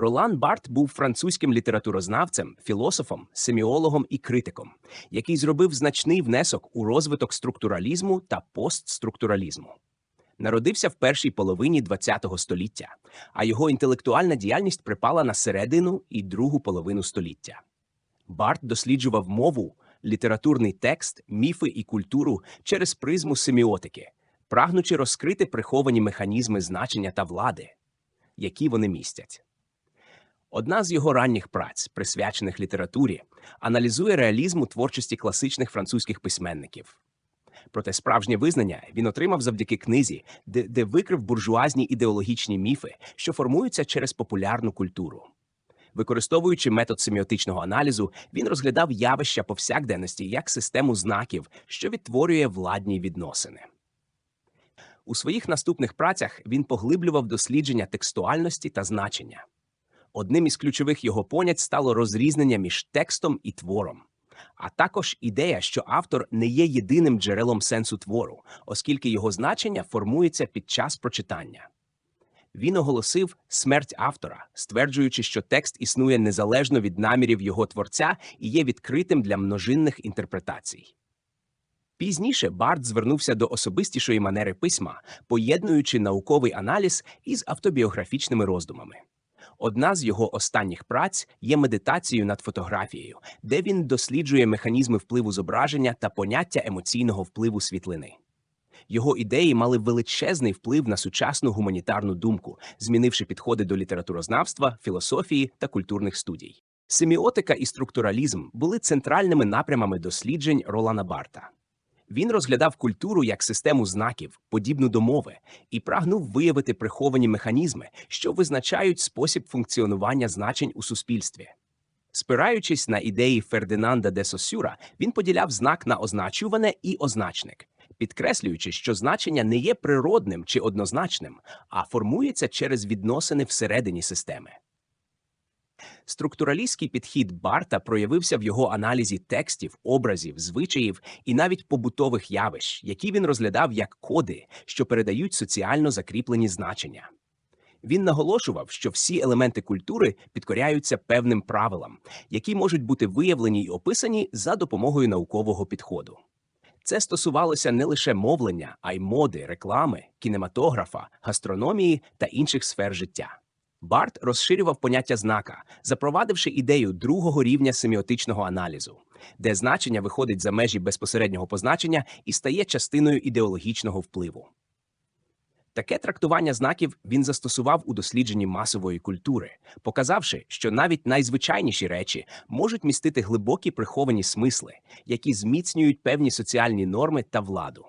Ролан Барт був французьким літературознавцем, філософом, семіологом і критиком, який зробив значний внесок у розвиток структуралізму та постструктуралізму. Народився в першій половині ХХ століття, а його інтелектуальна діяльність припала на середину і другу половину століття. Барт досліджував мову, літературний текст, міфи і культуру через призму семіотики, прагнучи розкрити приховані механізми значення та влади, які вони містять. Одна з його ранніх праць, присвячених літературі, аналізує реалізм у творчості класичних французьких письменників. Проте справжнє визнання він отримав завдяки книзі, де, де викрив буржуазні ідеологічні міфи, що формуються через популярну культуру. Використовуючи метод семіотичного аналізу, він розглядав явища повсякденності як систему знаків, що відтворює владні відносини. У своїх наступних працях він поглиблював дослідження текстуальності та значення. Одним із ключових його понять стало розрізнення між текстом і твором, а також ідея, що автор не є єдиним джерелом сенсу твору, оскільки його значення формується під час прочитання. Він оголосив смерть автора, стверджуючи, що текст існує незалежно від намірів його творця і є відкритим для множинних інтерпретацій. Пізніше Барт звернувся до особистішої манери письма, поєднуючи науковий аналіз із автобіографічними роздумами. Одна з його останніх праць є медитацією над фотографією, де він досліджує механізми впливу зображення та поняття емоційного впливу світлини. Його ідеї мали величезний вплив на сучасну гуманітарну думку, змінивши підходи до літературознавства, філософії та культурних студій. Семіотика і структуралізм були центральними напрямами досліджень Ролана Барта. Він розглядав культуру як систему знаків, подібну до мови, і прагнув виявити приховані механізми, що визначають спосіб функціонування значень у суспільстві. Спираючись на ідеї Фердинанда де Сосюра, він поділяв знак на означуване і означник, підкреслюючи, що значення не є природним чи однозначним, а формується через відносини всередині системи. Структуралістський підхід Барта проявився в його аналізі текстів, образів, звичаїв і навіть побутових явищ, які він розглядав як коди, що передають соціально закріплені значення. Він наголошував, що всі елементи культури підкоряються певним правилам, які можуть бути виявлені й описані за допомогою наукового підходу. Це стосувалося не лише мовлення, а й моди, реклами, кінематографа, гастрономії та інших сфер життя. Барт розширював поняття знака, запровадивши ідею другого рівня семіотичного аналізу, де значення виходить за межі безпосереднього позначення і стає частиною ідеологічного впливу. Таке трактування знаків він застосував у дослідженні масової культури, показавши, що навіть найзвичайніші речі можуть містити глибокі приховані смисли, які зміцнюють певні соціальні норми та владу.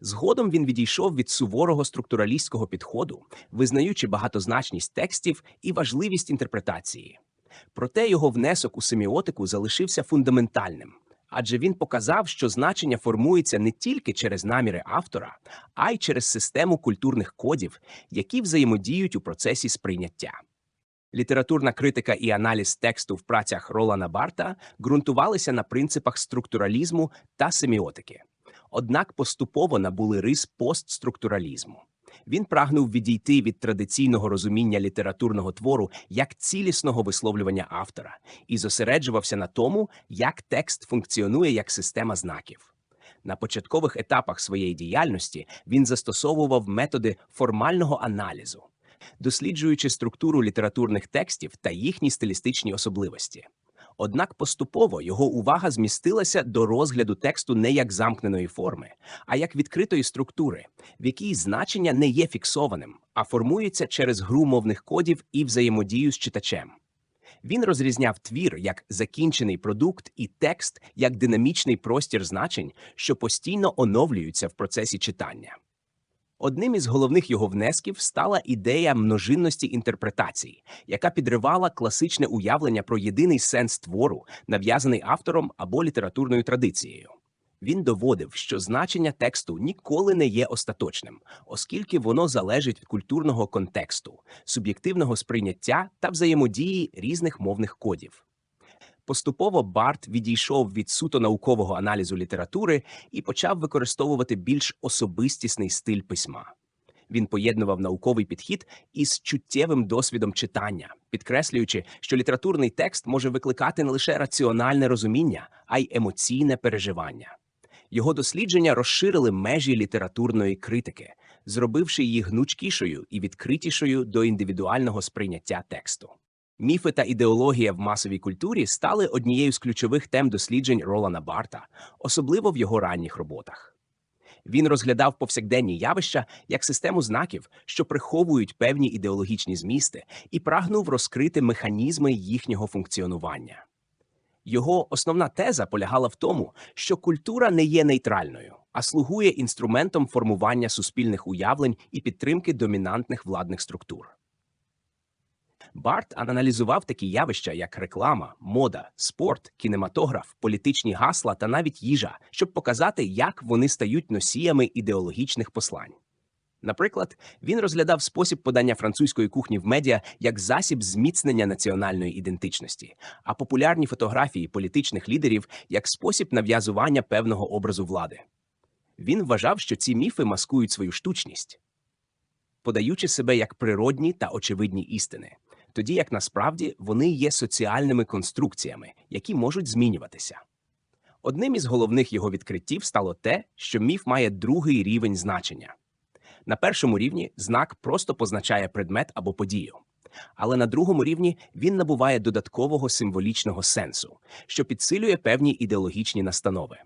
Згодом він відійшов від суворого структуралістського підходу, визнаючи багатозначність текстів і важливість інтерпретації. Проте його внесок у семіотику залишився фундаментальним, адже він показав, що значення формується не тільки через наміри автора, а й через систему культурних кодів, які взаємодіють у процесі сприйняття. Літературна критика і аналіз тексту в працях Ролана Барта ґрунтувалися на принципах структуралізму та семіотики однак поступово набули рис постструктуралізму. Він прагнув відійти від традиційного розуміння літературного твору як цілісного висловлювання автора і зосереджувався на тому, як текст функціонує як система знаків. На початкових етапах своєї діяльності він застосовував методи формального аналізу, досліджуючи структуру літературних текстів та їхні стилістичні особливості. Однак поступово його увага змістилася до розгляду тексту не як замкненої форми, а як відкритої структури, в якій значення не є фіксованим, а формується через гру мовних кодів і взаємодію з читачем. Він розрізняв твір як закінчений продукт і текст як динамічний простір значень, що постійно оновлюються в процесі читання. Одним із головних його внесків стала ідея множинності інтерпретацій, яка підривала класичне уявлення про єдиний сенс твору, нав'язаний автором або літературною традицією. Він доводив, що значення тексту ніколи не є остаточним, оскільки воно залежить від культурного контексту, суб'єктивного сприйняття та взаємодії різних мовних кодів. Поступово Барт відійшов від суто наукового аналізу літератури і почав використовувати більш особистісний стиль письма. Він поєднував науковий підхід із чуттєвим досвідом читання, підкреслюючи, що літературний текст може викликати не лише раціональне розуміння, а й емоційне переживання. Його дослідження розширили межі літературної критики, зробивши її гнучкішою і відкритішою до індивідуального сприйняття тексту. Міфи та ідеологія в масовій культурі стали однією з ключових тем досліджень Ролана Барта, особливо в його ранніх роботах. Він розглядав повсякденні явища як систему знаків, що приховують певні ідеологічні змісти, і прагнув розкрити механізми їхнього функціонування. Його основна теза полягала в тому, що культура не є нейтральною, а слугує інструментом формування суспільних уявлень і підтримки домінантних владних структур. Барт аналізував такі явища, як реклама, мода, спорт, кінематограф, політичні гасла та навіть їжа, щоб показати, як вони стають носіями ідеологічних послань. Наприклад, він розглядав спосіб подання французької кухні в медіа як засіб зміцнення національної ідентичності, а популярні фотографії політичних лідерів як спосіб нав'язування певного образу влади. Він вважав, що ці міфи маскують свою штучність, подаючи себе як природні та очевидні істини, тоді як насправді вони є соціальними конструкціями, які можуть змінюватися. Одним із головних його відкриттів стало те, що міф має другий рівень значення. На першому рівні знак просто позначає предмет або подію. Але на другому рівні він набуває додаткового символічного сенсу, що підсилює певні ідеологічні настанови.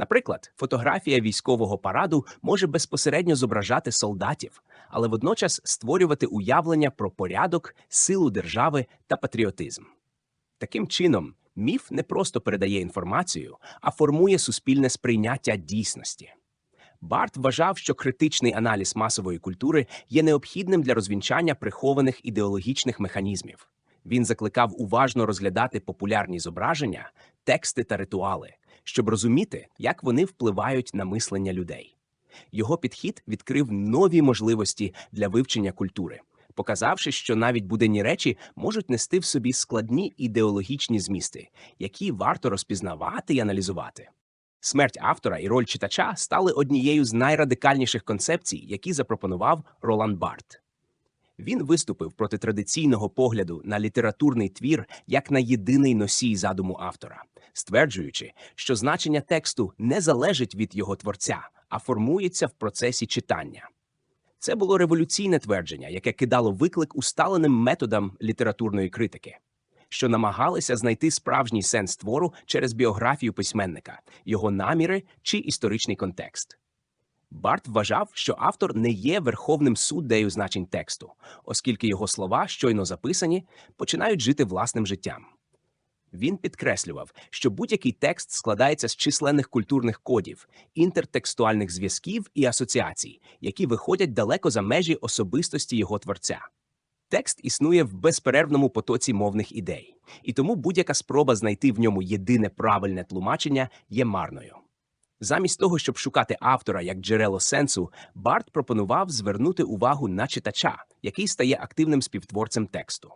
Наприклад, фотографія військового параду може безпосередньо зображати солдатів, але водночас створювати уявлення про порядок, силу держави та патріотизм. Таким чином, міф не просто передає інформацію, а формує суспільне сприйняття дійсності. Барт вважав, що критичний аналіз масової культури є необхідним для розвінчання прихованих ідеологічних механізмів. Він закликав уважно розглядати популярні зображення, тексти та ритуали, щоб розуміти, як вони впливають на мислення людей. Його підхід відкрив нові можливості для вивчення культури, показавши, що навіть буденні речі можуть нести в собі складні ідеологічні змісти, які варто розпізнавати і аналізувати. Смерть автора і роль читача стали однією з найрадикальніших концепцій, які запропонував Ролан Барт. Він виступив проти традиційного погляду на літературний твір як на єдиний носій задуму автора, стверджуючи, що значення тексту не залежить від його творця, а формується в процесі читання. Це було революційне твердження, яке кидало виклик усталеним методам літературної критики, що намагалися знайти справжній сенс твору через біографію письменника, його наміри чи історичний контекст. Барт вважав, що автор не є верховним суддею значень тексту, оскільки його слова, щойно записані, починають жити власним життям. Він підкреслював, що будь-який текст складається з численних культурних кодів, інтертекстуальних зв'язків і асоціацій, які виходять далеко за межі особистості його творця. Текст існує в безперервному потоці мовних ідей, і тому будь-яка спроба знайти в ньому єдине правильне тлумачення є марною. Замість того, щоб шукати автора як джерело сенсу, Барт пропонував звернути увагу на читача, який стає активним співтворцем тексту.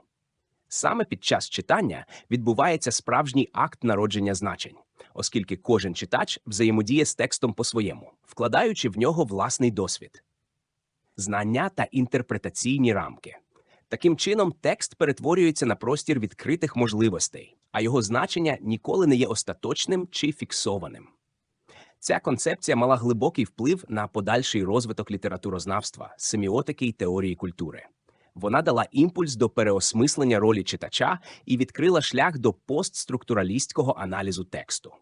Саме під час читання відбувається справжній акт народження значень, оскільки кожен читач взаємодіє з текстом по-своєму, вкладаючи в нього власний досвід, знання та інтерпретаційні рамки. Таким чином, текст перетворюється на простір відкритих можливостей, а його значення ніколи не є остаточним чи фіксованим. Ця концепція мала глибокий вплив на подальший розвиток літературознавства, семіотики й теорії культури. Вона дала імпульс до переосмислення ролі читача і відкрила шлях до постструктуралістського аналізу тексту.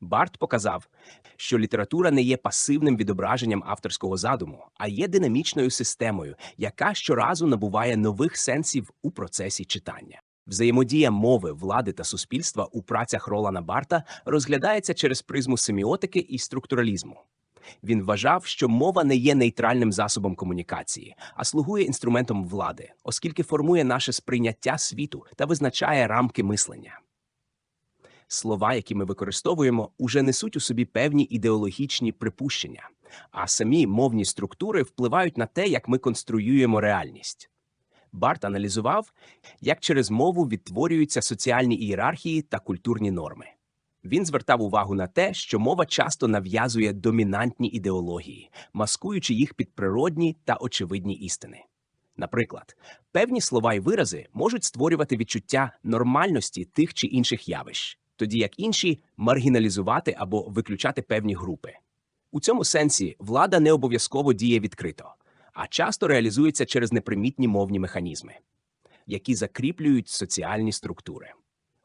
Барт показав, що література не є пасивним відображенням авторського задуму, а є динамічною системою, яка щоразу набуває нових сенсів у процесі читання. Взаємодія мови, влади та суспільства у працях Ролана Барта розглядається через призму семіотики і структуралізму. Він вважав, що мова не є нейтральним засобом комунікації, а слугує інструментом влади, оскільки формує наше сприйняття світу та визначає рамки мислення. Слова, які ми використовуємо, уже несуть у собі певні ідеологічні припущення, а самі мовні структури впливають на те, як ми конструюємо реальність. Барт аналізував, як через мову відтворюються соціальні ієрархії та культурні норми. Він звертав увагу на те, що мова часто нав'язує домінантні ідеології, маскуючи їх під природні та очевидні істини. Наприклад, певні слова і вирази можуть створювати відчуття нормальності тих чи інших явищ, тоді як інші маргіналізувати або виключати певні групи. У цьому сенсі влада не обов'язково діє відкрито, а часто реалізується через непримітні мовні механізми, які закріплюють соціальні структури.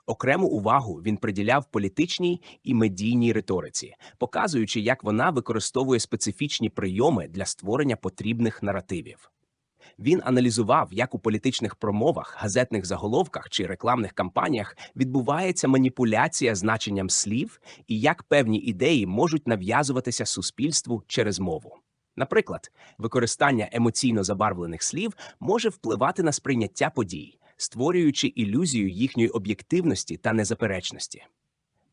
Окрему увагу він приділяв політичній і медійній риториці, показуючи, як вона використовує специфічні прийоми для створення потрібних наративів. Він аналізував, як у політичних промовах, газетних заголовках чи рекламних кампаніях відбувається маніпуляція значенням слів і як певні ідеї можуть нав'язуватися суспільству через мову. Наприклад, використання емоційно забарвлених слів може впливати на сприйняття подій, створюючи ілюзію їхньої об'єктивності та незаперечності.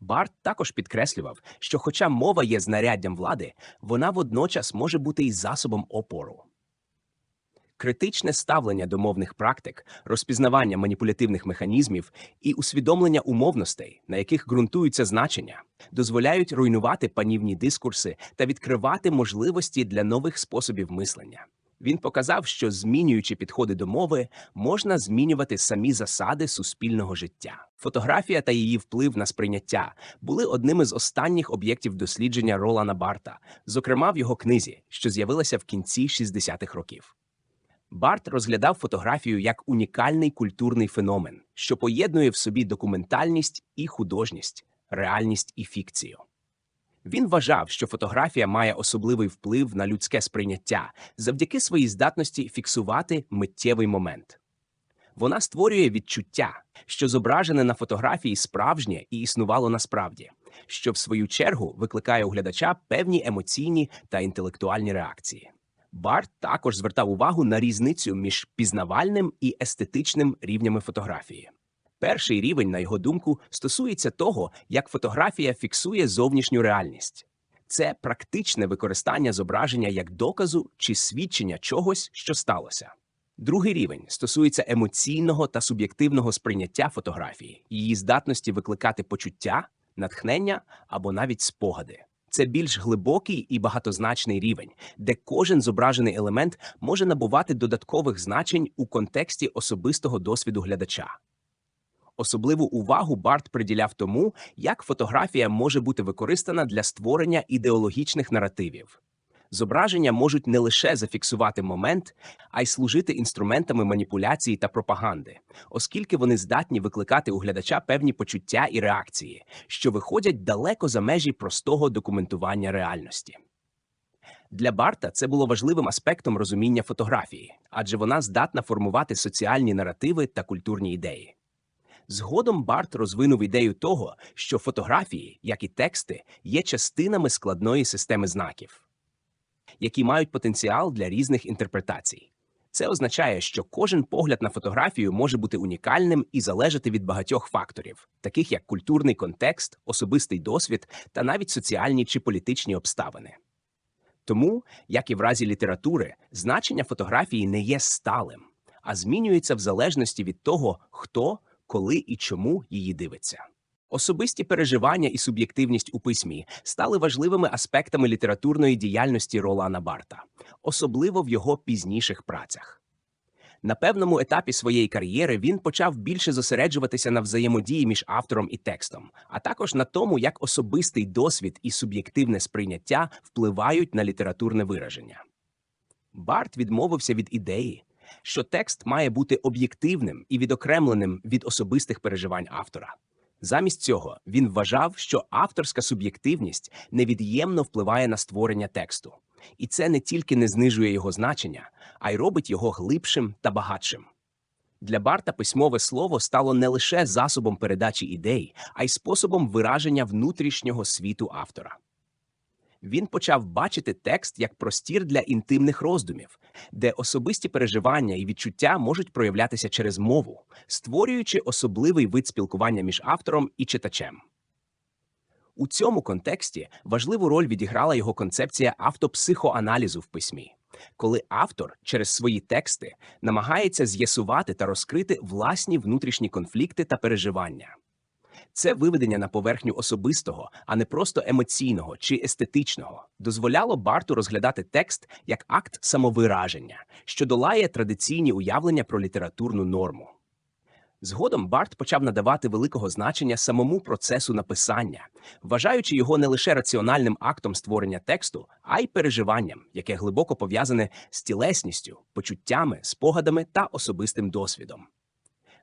Барт також підкреслював, що, хоча мова є знаряддям влади, вона водночас може бути і засобом опору. Критичне ставлення до мовних практик, розпізнавання маніпулятивних механізмів і усвідомлення умовностей, на яких ґрунтуються значення, дозволяють руйнувати панівні дискурси та відкривати можливості для нових способів мислення. Він показав, що змінюючи підходи до мови, можна змінювати самі засади суспільного життя. Фотографія та її вплив на сприйняття були одними з останніх об'єктів дослідження Ролана Барта, зокрема в його книзі, що з'явилася в кінці 60-х років. Барт розглядав фотографію як унікальний культурний феномен, що поєднує в собі документальність і художність, реальність і фікцію. Він вважав, що фотографія має особливий вплив на людське сприйняття завдяки своїй здатності фіксувати миттєвий момент. Вона створює відчуття, що зображене на фотографії справжнє і існувало насправді, що в свою чергу викликає у глядача певні емоційні та інтелектуальні реакції. Барт також звертав увагу на різницю між пізнавальним і естетичним рівнями фотографії. Перший рівень, на його думку, стосується того, як фотографія фіксує зовнішню реальність. Це практичне використання зображення як доказу чи свідчення чогось, що сталося. Другий рівень стосується емоційного та суб'єктивного сприйняття фотографії, її здатності викликати почуття, натхнення або навіть спогади. Це більш глибокий і багатозначний рівень, де кожен зображений елемент може набувати додаткових значень у контексті особистого досвіду глядача. Особливу увагу Барт приділяв тому, як фотографія може бути використана для створення ідеологічних наративів. Зображення можуть не лише зафіксувати момент, а й служити інструментами маніпуляції та пропаганди, оскільки вони здатні викликати у глядача певні почуття і реакції, що виходять далеко за межі простого документування реальності. Для Барта це було важливим аспектом розуміння фотографії, адже вона здатна формувати соціальні наративи та культурні ідеї. Згодом Барт розвинув ідею того, що фотографії, як і тексти, є частинами складної системи знаків які мають потенціал для різних інтерпретацій. Це означає, що кожен погляд на фотографію може бути унікальним і залежати від багатьох факторів, таких як культурний контекст, особистий досвід та навіть соціальні чи політичні обставини. Тому, як і в разі літератури, значення фотографії не є сталим, а змінюється в залежності від того, хто, коли і чому її дивиться. Особисті переживання і суб'єктивність у письмі стали важливими аспектами літературної діяльності Ролана Барта, особливо в його пізніших працях. На певному етапі своєї кар'єри він почав більше зосереджуватися на взаємодії між автором і текстом, а також на тому, як особистий досвід і суб'єктивне сприйняття впливають на літературне вираження. Барт відмовився від ідеї, що текст має бути об'єктивним і відокремленим від особистих переживань автора. Замість цього він вважав, що авторська суб'єктивність невід'ємно впливає на створення тексту, і це не тільки не знижує його значення, а й робить його глибшим та багатшим. Для Барта письмове слово стало не лише засобом передачі ідей, а й способом вираження внутрішнього світу автора. Він почав бачити текст як простір для інтимних роздумів, де особисті переживання і відчуття можуть проявлятися через мову, створюючи особливий вид спілкування між автором і читачем. У цьому контексті важливу роль відіграла його концепція автопсихоаналізу в письмі, коли автор через свої тексти намагається з'ясувати та розкрити власні внутрішні конфлікти та переживання. Це виведення на поверхню особистого, а не просто емоційного чи естетичного, дозволяло Барту розглядати текст як акт самовираження, що долає традиційні уявлення про літературну норму. Згодом Барт почав надавати великого значення самому процесу написання, вважаючи його не лише раціональним актом створення тексту, а й переживанням, яке глибоко пов'язане з тілесністю, почуттями, спогадами та особистим досвідом.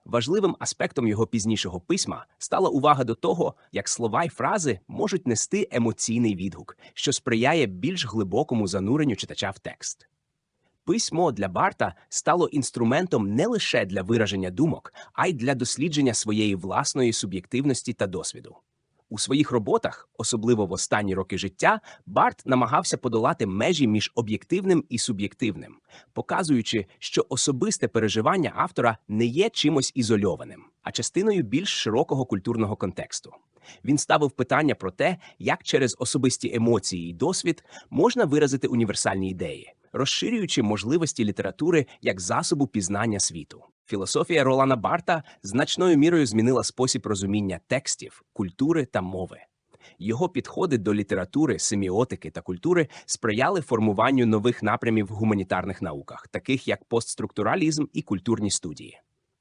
Важливим аспектом його пізнішого письма стала увага до того, як слова й фрази можуть нести емоційний відгук, що сприяє більш глибокому зануренню читача в текст. Письмо для Барта стало інструментом не лише для вираження думок, а й для дослідження своєї власної суб'єктивності та досвіду. У своїх роботах, особливо в останні роки життя, Барт намагався подолати межі між об'єктивним і суб'єктивним, показуючи, що особисте переживання автора не є чимось ізольованим, а частиною більш широкого культурного контексту. Він ставив питання про те, як через особисті емоції і досвід можна виразити універсальні ідеї, розширюючи можливості літератури як засобу пізнання світу. Філософія Ролана Барта значною мірою змінила спосіб розуміння текстів, культури та мови. Його підходи до літератури, семіотики та культури сприяли формуванню нових напрямів в гуманітарних науках, таких як постструктуралізм і культурні студії.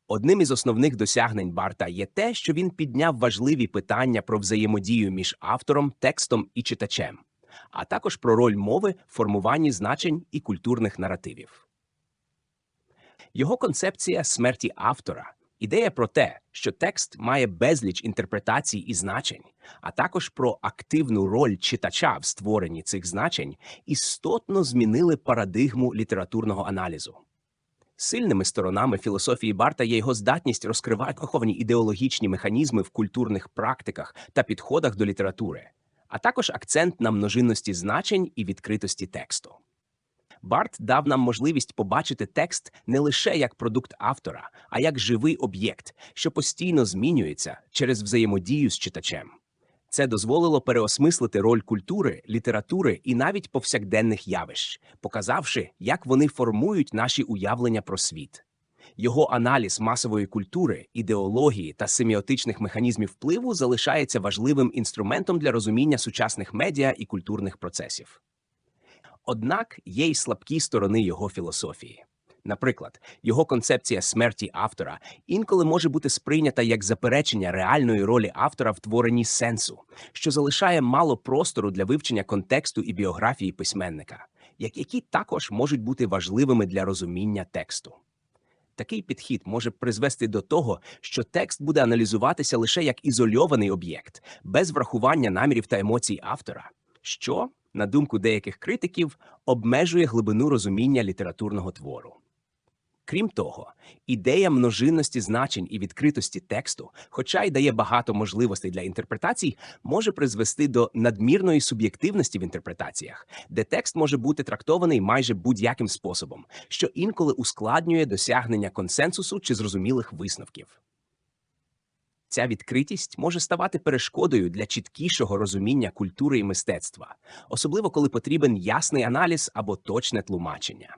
Одним із основних досягнень Барта є те, що він підняв важливі питання про взаємодію між автором, текстом і читачем, а також про роль мови в формуванні значень і культурних наративів. Його концепція смерті автора ідея про те, що текст має безліч інтерпретацій і значень, а також про активну роль читача в створенні цих значень, істотно змінили парадигму літературного аналізу. Сильними сторонами філософії Барта є його здатність розкривати ховані ідеологічні механізми в культурних практиках та підходах до літератури, а також акцент на множинності значень і відкритості тексту. Барт дав нам можливість побачити текст не лише як продукт автора, а як живий об'єкт, що постійно змінюється через взаємодію з читачем. Це дозволило переосмислити роль культури, літератури і навіть повсякденних явищ, показавши, як вони формують наші уявлення про світ. Його аналіз масової культури, ідеології та семіотичних механізмів впливу залишається важливим інструментом для розуміння сучасних медіа і культурних процесів. Однак є й слабкі сторони його філософії. Наприклад, його концепція смерті автора інколи може бути сприйнята як заперечення реальної ролі автора в творенні сенсу, що залишає мало простору для вивчення контексту і біографії письменника, як які також можуть бути важливими для розуміння тексту. Такий підхід може призвести до того, що текст буде аналізуватися лише як ізольований об'єкт, без врахування намірів та емоцій автора, що, на думку деяких критиків, обмежує глибину розуміння літературного твору. Крім того, ідея множинності значень і відкритості тексту, хоча й дає багато можливостей для інтерпретацій, може призвести до надмірної суб'єктивності в інтерпретаціях, де текст може бути трактований майже будь-яким способом, що інколи ускладнює досягнення консенсусу чи зрозумілих висновків. Ця відкритість може ставати перешкодою для чіткішого розуміння культури і мистецтва, особливо коли потрібен ясний аналіз або точне тлумачення.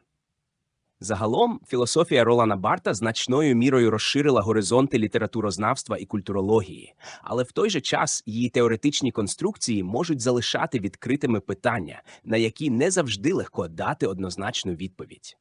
Загалом, філософія Ролана Барта значною мірою розширила горизонти літературознавства і культурології, але в той же час її теоретичні конструкції можуть залишати відкритими питання, на які не завжди легко дати однозначну відповідь.